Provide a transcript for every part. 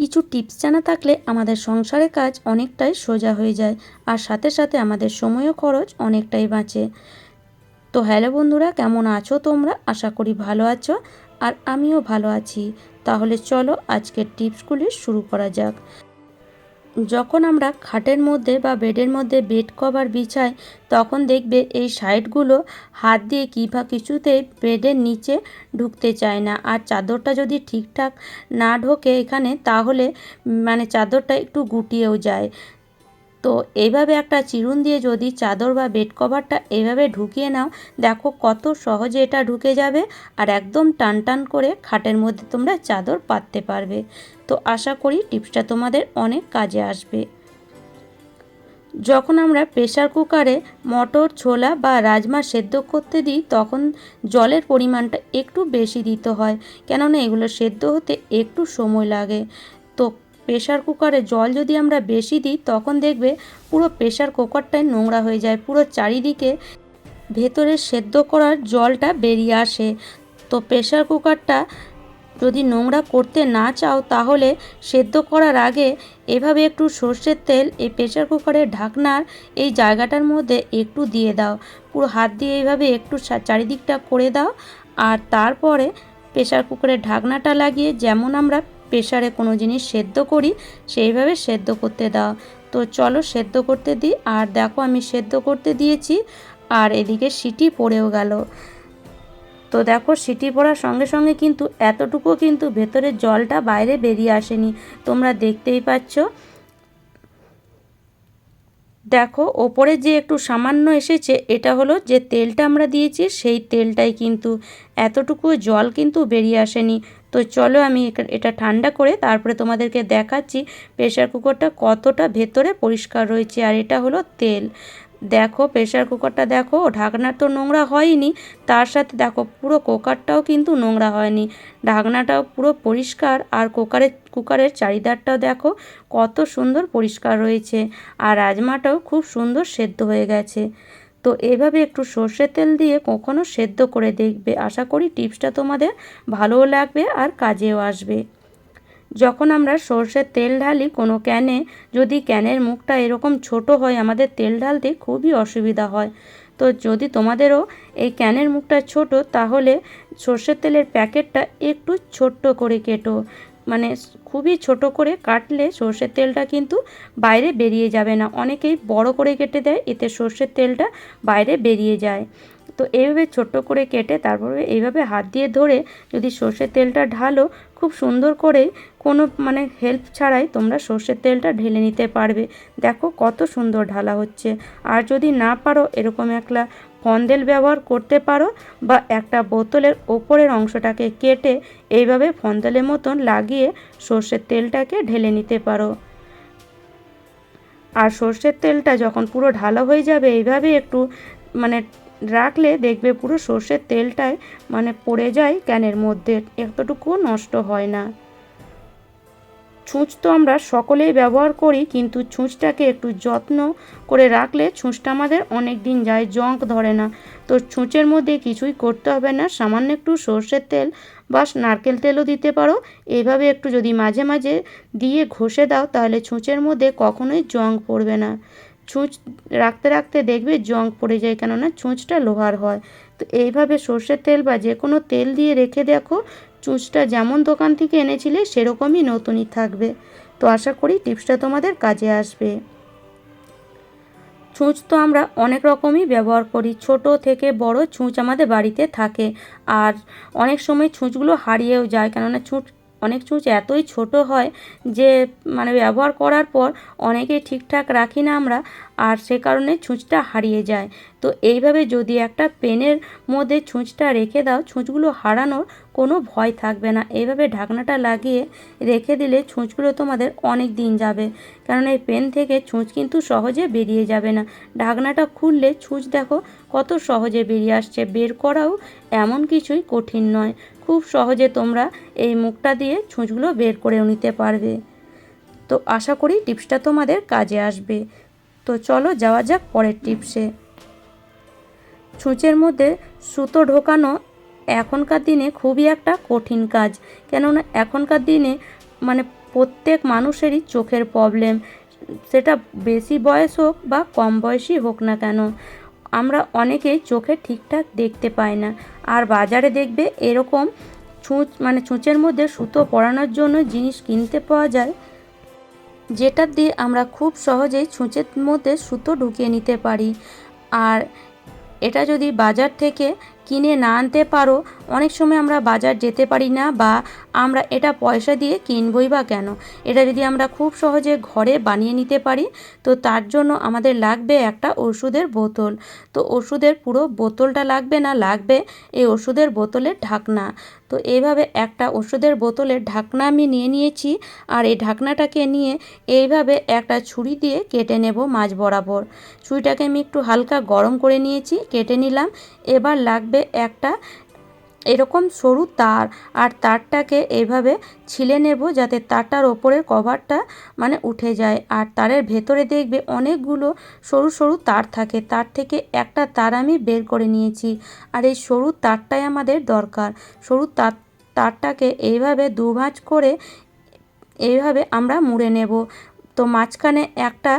কিছু টিপস জানা থাকলে আমাদের সংসারের কাজ অনেকটাই সোজা হয়ে যায় আর সাথে সাথে আমাদের সময়ও খরচ অনেকটাই বাঁচে। তো হ্যালো বন্ধুরা, কেমন আছো তোমরা? আশা করি ভালো আছো আর আমিও ভালো আছি। তাহলে চলো আজকের টিপসগুলি শুরু করা যাক। যখন আমরা খাটের মধ্যে বা বেডের মধ্যে বেড কভার বিছাই, তখন দেখবে এই সাইডগুলো হাত দিয়ে কী বা কিছুতেই বেডের নিচে ঢুকতে চায় না। আর চাদরটা যদি ঠিকঠাক না ঢোকে এখানে, তাহলে মানে চাদরটা একটু গুটিয়েও যায়। তো এইভাবে একটা চিরুন দিয়ে যদি চাদর বা বেড কভারটা এভাবে ঢুকিয়ে নাও, দেখো কত সহজে এটা ঢুকে যাবে আর একদম টান টান করে খাটের মধ্যে তোমরা চাদর পাততে পারবে। তো আশা করি টিপসটা তোমাদের অনেক কাজে আসবে। যখন আমরা প্রেশার কুকারে মটর, ছোলা বা রাজমা সেদ্ধ করতে দিই, তখন জলের পরিমাণটা একটু বেশি দিতে হয়। কেননা এগুলো সেদ্ধ হতে একটু সময় লাগে। তো প্রেশার কুকারে জল যদি আমরা বেশি দিই, তখন দেখবে পুরো প্রেশার কুকারটাই নোংরা হয়ে যায়। পুরো চারিদিকে ভেতরে সেদ্ধ করার জলটা বেরিয়ে আসে। তো প্রেশার কুকারটা যদি নোংরা করতে না চাও, তাহলে সেদ্ধ করার আগে এভাবে একটু সর্ষের তেল এই প্রেশার কুকারের ঢাকনার এই জায়গাটার মধ্যে একটু দিয়ে দাও। পুরো হাত দিয়ে এইভাবে একটু চারিদিকটা করে দাও। আর তারপরে প্রেশার কুকারের ঢাকনাটা লাগিয়ে যেমন আমরা প্রেশারে কোনো জিনিস সেদ্ধ করি, সেইভাবে সেদ্ধ করতে দাও। তো চলো সেদ্ধ করতে দিই। আর দেখো আমি সেদ্ধ করতে দিয়েছি, আর এদিকে সিটি পড়েও গেল। তো দেখো সিটি পড়ার সঙ্গে সঙ্গে কিন্তু এতটুকু কিন্তু ভেতরের জলটা বাইরে বেরিয়ে আসেনি। তোমরা দেখতেই পাচ্ছ। দেখো, ওপরে যে একটু সামান্য এসেছে, এটা হলো যে তেলটা আমরা দিয়েছি, সেই তেলটাই কিন্তু এতটুকু জল কিন্তু বেরিয়ে আসেনি। তো চলো আমি এটা ঠান্ডা করে তারপরে তোমাদেরকে দেখাচ্ছি প্রেশার কুকারটা কতটা ভেতরে পরিষ্কার রয়েছে, আর এটা হলো তেল। দেখো প্রেশার কুকারটা দেখো, ঢাকনার তো নোংরা হয়নি, তার সাথে দেখো, পুরো কুকারটাও কিন্তু নোংরা হয়নি। ঢাকনাটাও পুরো পরিষ্কার, আর কুকারের কুকারের চারিদারটাও দেখো, কত সুন্দর পরিষ্কার রয়েছে, আর রাজমাটাও খুব সুন্দর সেদ্ধ হয়ে গেছে। তো এভাবে একটু সর্ষের তেল দিয়ে কখনো সেদ্ধ করে দেখবে। আশা করি টিপসটা তোমাদের ভালোও লাগবে আর কাজেও আসবে। যখন আমরা সর্ষের তেল ঢালি, কোনো ক্যানে, যদি ক্যানের মুখটা এরকম ছোট হয়, আমাদের তেল ঢালতে খুবই অসুবিধা হয়। তো যদি তোমাদেরও এই ক্যানের মুখটা ছোট, তাহলে সর্ষের তেলের প্যাকেটটা একটু ছোট্ট করে কেটো। মানে খুবই ছোট করে কাটলে সর্ষের তেলটা কিন্তু বাইরে বেরিয়ে যাবে না। অনেকেই বড় করে কেটে দেয়, এতে সর্ষের তেলটা বাইরে বেরিয়ে যায়। তো এইভাবে ছোট্ট করে কেটে, তারপরে এইভাবে হাত দিয়ে ধরে যদি সর্ষের তেলটা ঢালো, খুব সুন্দর করে কোনো মানে হেল্প ছাড়াই তোমরা সর্ষের তেলটা ঢেলে নিতে পারবে। দেখো কত সুন্দর ঢালা হচ্ছে। আর যদি না পারো, এরকম একটা ফন্দেল ব্যবহার করতে পারো বা একটা বোতলের ওপরের অংশটাকে কেটে এইভাবে ফন্দেলের মতন লাগিয়ে সর্ষের তেলটাকে ঢেলে নিতে পারো। আর সর্ষের তেলটা যখন পুরো ঢালা হয়ে যাবে, এইভাবে একটু মানে রাখলে দেখবে পুরো সর্ষের তেলটাই মানে পড়ে যায় ক্যানের মধ্যে। এতটুকুও নষ্ট হয় না। ছুঁচ তো আমরা সকলেই ব্যবহার করি, কিন্তু ছুঁচটাকে একটু যত্ন করে রাখলে ছুঁচটা আমাদের অনেক দিন যায় জঙ্ক ধরে না। তো ছুঁচের মধ্যে কিছুই করতে হবে না, সামান্য একটু সর্ষের তেল বা নারকেল তেলও দিতে পারো। এইভাবে একটু যদি মাঝে মাঝে দিয়ে ঘষে দাও, তাহলে ছুঁচের মধ্যে কখনোই জং পড়বে না। ছুঁচ রাখতে রাখতে দেখবে জং পড়ে যায়, কেননা ছুঁচটা লোহার হয়। তো এইভাবে সর্ষের তেল বা যে কোনো তেল দিয়ে রেখে দেখো চুঁচটা যেমন দোকান থেকে এনেছিলে, সেরকমই নতুনই থাকবে। তো আশা করি টিপসটা তোমাদের কাজে আসবে। ছুঁচ তো আমরা অনেক রকমই ব্যবহার করি। ছোট থেকে বড় ছুঁচ আমাদের বাড়িতে থাকে। আর অনেক সময় ছুঁচগুলো হারিয়েও যায়, কেননা ছুঁচ অনেক ছুঁচ এতই ছোট হয় যে মানে ব্যবহার করার পর অনেকেই ঠিকঠাক রাখি না আমরা, আর সে কারণে ছুঁচটা হারিয়ে যায়। তো এইভাবে যদি একটা পেনের মধ্যে ছুঁচটা রেখে দাও ছুঁচগুলো হারানোর কোনো ভয় থাকবে না। এইভাবে ঢাকনাটা লাগিয়ে রেখে দিলে ছুঁচগুলো তোমাদের অনেক দিন যাবে। কারণ এই পেন থেকে ছুঁচ কিন্তু সহজে বেরিয়ে যাবে না। ঢাকনাটা খুললে ছুঁচ দেখো কত সহজে বেরিয়ে আসছে। বের করাও এমন কিছুই কঠিন নয়। খুব সহজে তোমরা এই মুখটা দিয়ে ছুঁচগুলো বের করেও নিতে পারবে। তো আশা করি টিপসটা তোমাদের কাজে আসবে। তো চলো যাওয়া যাক পরের টিপসে। ছুঁচের মধ্যে সুতো ঢোকানো এখনকার দিনে খুবই একটা কঠিন কাজ। কেননা এখনকার দিনে মানে প্রত্যেক মানুষেরই চোখের প্রবলেম সেটা বেশি বয়স হোক বা কম বয়সী হোক না কেন। আমরা অনেকে চোখে ঠিকঠাক দেখতে পাই না। আর বাজারে দেখবে এরকম ছুঁচ মানে ছুঁচের মধ্যে সুতো পরানোর জন্য জিনিস কিনতে পাওয়া যায়, যেটা দিয়ে আমরা খুব সহজেই ছুঁচের মধ্যে সুতো ঢুকিয়ে নিতে পারি। আর এটা যদি বাজার থেকে কিনে না আনতে পারো, অনেক সময় আমরা বাজার যেতে পারি না বা আমরা এটা পয়সা দিয়ে কিনবই বা কেন? এটা যদি আমরা খুব সহজে ঘরে বানিয়ে নিতে পারি, তো তার জন্য আমাদের লাগবে একটা ওষুধের বোতল। তো ওষুধের পুরো বোতলটা লাগবে না? লাগবে এই ওষুধের বোতলের ঢাকনা। তো এইভাবে একটা ওষুধের বোতলের ঢাকনা আমি নিয়ে নিয়েছি আর এই ঢাকনাটাকে নিয়ে এইভাবে একটা ছুরি দিয়ে কেটে নেব মাছ বরাবর। ছুরিটাকে আমি একটু হালকা গরম করে নিয়েছি, কেটে নিলাম। এবার লাগবে একটা এরকম সরু তার আর তারটাকে এইভাবে ছিলে নেব যাতে তারটার ওপরের কভারটা মানে উঠে যায়। আর তারের ভেতরে দেখবে অনেকগুলো সরু সরু তার থাকে। তার থেকে একটা তার আমি বের করে নিয়েছি। আর এই সরু তারটাই আমাদের দরকার। সরু তার, তারটাকে এইভাবে দুভাঁজ করে এইভাবে আমরা মুড়ে নেব। তো মাঝখানে একটা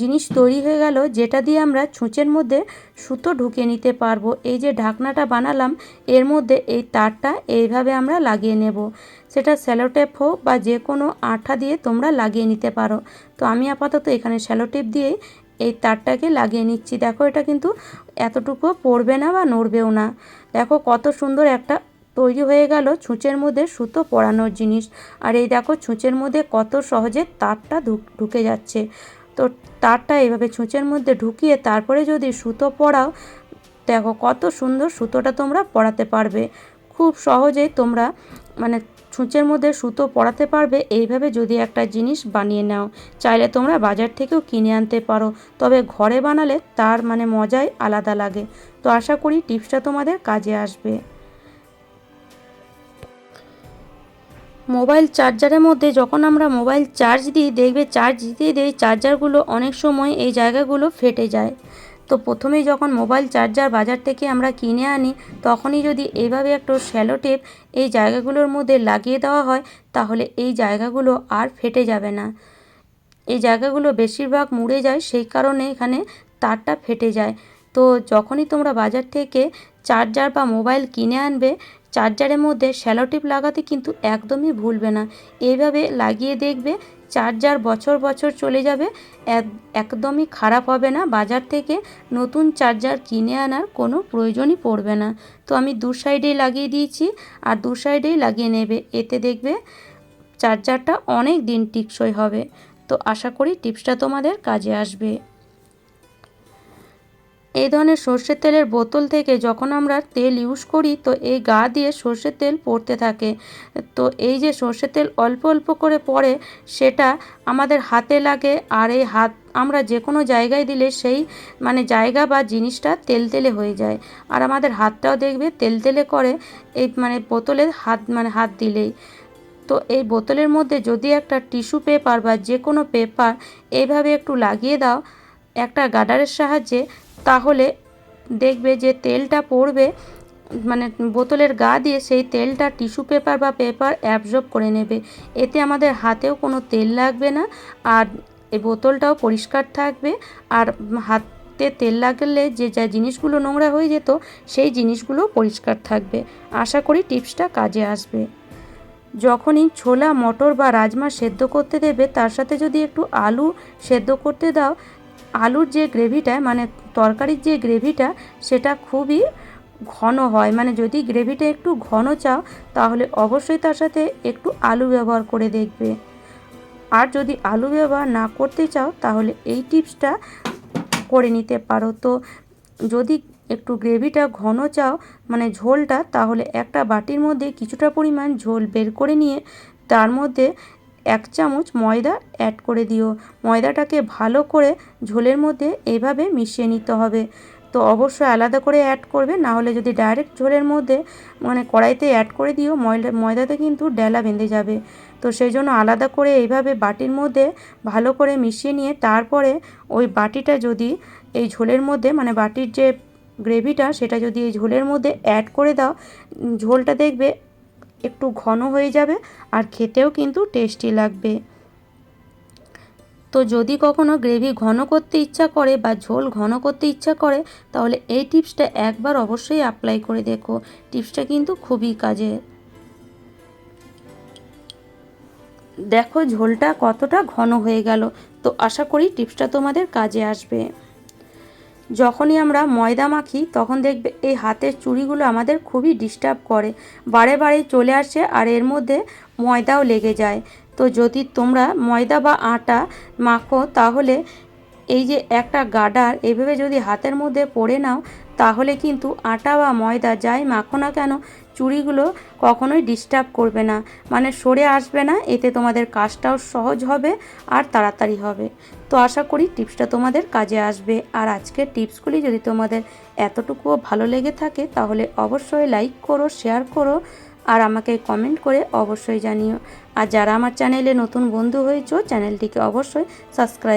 জিনিস তৈরি হয়ে গেল, যেটা দিয়ে আমরা ছুঁচের মধ্যে সুতো ঢুকিয়ে নিতে পারব। এই যে ঢাকনাটা বানালাম, এর মধ্যে এই তারটা এইভাবে আমরা লাগিয়ে নেব। সেটা স্যালোটেপ হোক বা যে কোনো আঠা দিয়ে তোমরা লাগিয়ে নিতে পারো। তো আমি আপাতত এখানে স্যালোটেপ দিয়েই এই তারটাকে লাগিয়ে নিচ্ছি। দেখো এটা কিন্তু এতটুকু পড়বে না বা নড়বেও না। দেখো কত সুন্দর একটা তৈরি হয়ে গেল ছুঁচের মধ্যে সুতো পরানোর জিনিস। আর এই দেখো, ছুঁচের মধ্যে কত সহজে তারটা ঢুকে যাচ্ছে। তো তারটা এইভাবে ছুঁচের মধ্যে ঢুকিয়ে তারপরে যদি সুতো পরাও, দেখো কত সুন্দর সুতোটা তোমরা পরাতে পারবে। খুব সহজেই তোমরা মানে ছুঁচের মধ্যে সুতো পরাতে পারবে। এইভাবে যদি একটা জিনিস বানিয়ে নাও, চাইলে তোমরা বাজার থেকেও কিনে আনতে পারো। তবে ঘরে বানালে তার মানে মজাই আলাদা লাগে। তো আশা করি টিপসটা তোমাদের কাজে আসবে। মোবাইল চার্জারের মধ্যে যখন আমরা মোবাইল চার্জ দিই, দেখবে চার্জ দিতে দিই চার্জারগুলো অনেক সময় এই জায়গাগুলো ফেটে যায়। তো প্রথমেই যখন মোবাইল চার্জার বাজার থেকে আমরা কিনে আনি, তখনই যদি এইভাবে একটু শ্যালো টেপ এই জায়গাগুলোর মধ্যে লাগিয়ে দেওয়া হয়, তাহলে এই জায়গাগুলো আর ফেটে যাবে না। এই জায়গাগুলো বেশিরভাগ মুড়ে যায়, সেই কারণে এখানে তারটা ফেটে যায়। তো যখনই তোমরা বাজার থেকে চার্জার বা মোবাইল কিনে আনবে চার্জারের মধ্যে শ্যালোটিপ লাগাতে কিন্তু একদমই ভুলবে না। এইভাবে লাগিয়ে দেখবে, চার্জার বছর বছর চলে যাবে একদমই খারাপ হবে না। বাজার থেকে নতুন চার্জার কিনে আনার কোনো প্রয়োজনই পড়বে না। তো আমি দু সাইডেই লাগিয়ে দিয়েছি, আর দু সাইডেই লাগিয়ে নেবে। এতে দেখবে চার্জারটা অনেক দিন টিকসই হবে। তো আশা করি টিপসটা তোমাদের কাজে আসবে। এই ধরনের সর্ষের তেলের বোতল থেকে যখন আমরা তেল ইউজ করি, তো এই গা দিয়ে সর্ষের তেল পড়তে থাকে। তো এই যে সর্ষের তেল অল্প অল্প করে পড়ে, সেটা আমাদের হাতে লাগে আর এই হাত আমরা যে কোনো জায়গায় দিলে সেই মানে জায়গা বা জিনিসটা তেল তেলে হয়ে যায়। আর আমাদের হাতটাও দেখবে তেল তেলে করে এই মানে বোতলে হাত মানে হাত দিলেই। তো এই বোতলের মধ্যে যদি একটা টিস্যু পেপার বা যে কোনো পেপার এইভাবে একটু লাগিয়ে দাও, একটা গার্ডারের সাহায্যে তাহলে দেখবে যে তেলটা পড়বে মানে বোতলের গা দিয়ে সেই তেলটা টিস্যু পেপার বা পেপার অ্যাবজর্ব করে নেবে। এতে আমাদের হাতেও কোনো তেল লাগবে না আর এই বোতলটাও পরিষ্কার থাকবে। আর হাতে তেল লাগলে যে, যা জিনিসগুলো নোংরা হয়ে যেত, সেই জিনিসগুলো পরিষ্কার থাকবে। আশা করি টিপসটা কাজে আসবে। যখনই ছোলা, মটর বা রাজমা সেদ্ধ করতে দেবে, তার সাথে যদি একটু আলু সেদ্ধ করতে দাও আলুর যে গ্রেভিটা মানে তরকারির যে গ্রেভিটা, সেটা খুবই ঘন হয়। মানে যদি গ্রেভিটা একটু ঘন চাও, তাহলে অবশ্যই তার সাথে একটু আলু ব্যবহার করে দেখবে। আর যদি আলু ব্যবহার না করতে চাও, তাহলে এই টিপসটা করে নিতে পারো। তো যদি একটু গ্রেভিটা ঘন চাও মানে ঝোলটা, তাহলে একটা বাটির মধ্যে কিছুটা পরিমাণ ঝোল বের করে নিয়ে, তার মধ্যে এক চামচ ময়দা অ্যাড করে দিও। ময়দাটাকে ভালো করে ঝোলের মধ্যে এইভাবে মিশিয়ে নিতে হবে। তো অবশ্যই আলাদা করে অ্যাড করবে, না হলে যদি ডাইরেক্ট ঝোলের মধ্যে মানে কড়াইতে অ্যাড করে দিও, ময়দা, ময়দাতে কিন্তু ডেলা বেঁধে যাবে। তো সেই জন্য আলাদা করে এইভাবে বাটির মধ্যে ভালো করে মিশিয়ে নিয়ে তারপরে ওই বাটিটা যদি এই ঝোলের মধ্যে মানে বাটির যে গ্রেভিটা, সেটা যদি এই ঝোলের মধ্যে অ্যাড করে দাও ঝোলটা দেখবে একটু ঘন হয়ে যাবে আর খেতেও কিন্তু টেস্টি লাগবে। তো যদি কখনো গ্রেভি ঘন করতে ইচ্ছা করে বা ঝোল ঘন করতে ইচ্ছা করে, তাহলে এই টিপসটা একবার অবশ্যই অ্যাপ্লাই করে দেখো। টিপসটা কিন্তু খুবই কাজের। দেখো ঝোলটা কতটা ঘন হয়ে গেল। তো আশা করি টিপসটা তোমাদের কাজে আসবে। যখনই আমরা ময়দা মাখি, তখন দেখবে এই হাতের চুড়িগুলো আমাদের খুবই ডিস্টার্ব করে। বারে বারে চলে আসে আর এর মধ্যে ময়দাও লেগে যায়। তো যদি তোমরা ময়দা বা আটা মাখো, তাহলে এই যে একটা গাডার, এভাবে যদি হাতের মধ্যে পড়ে নাও, তাহলে কিন্তু আটা বা ময়দা যাই মাখো না কেন চুড়িগুলো কখনোই ডিস্টার্ব করবে না। মানে সরে আসবে না, এতে তোমাদের কাজটাও সহজ হবে আর তাড়াতাড়ি হবে। তো আশা করি টিপসটা তোমাদের কাজে আসবে। আর আজকের টিপসগুলি যদি তোমাদের এতটুকুও ভালো লেগে থাকে, তাহলে অবশ্যই লাইক করো শেয়ার করো, আর আমাকে কমেন্ট করে অবশ্যই জানিও। আর যারা আমার চ্যানেলে নতুন বন্ধু হয়েছো চ্যানেলটিকে অবশ্যই সাবস্ক্রাইব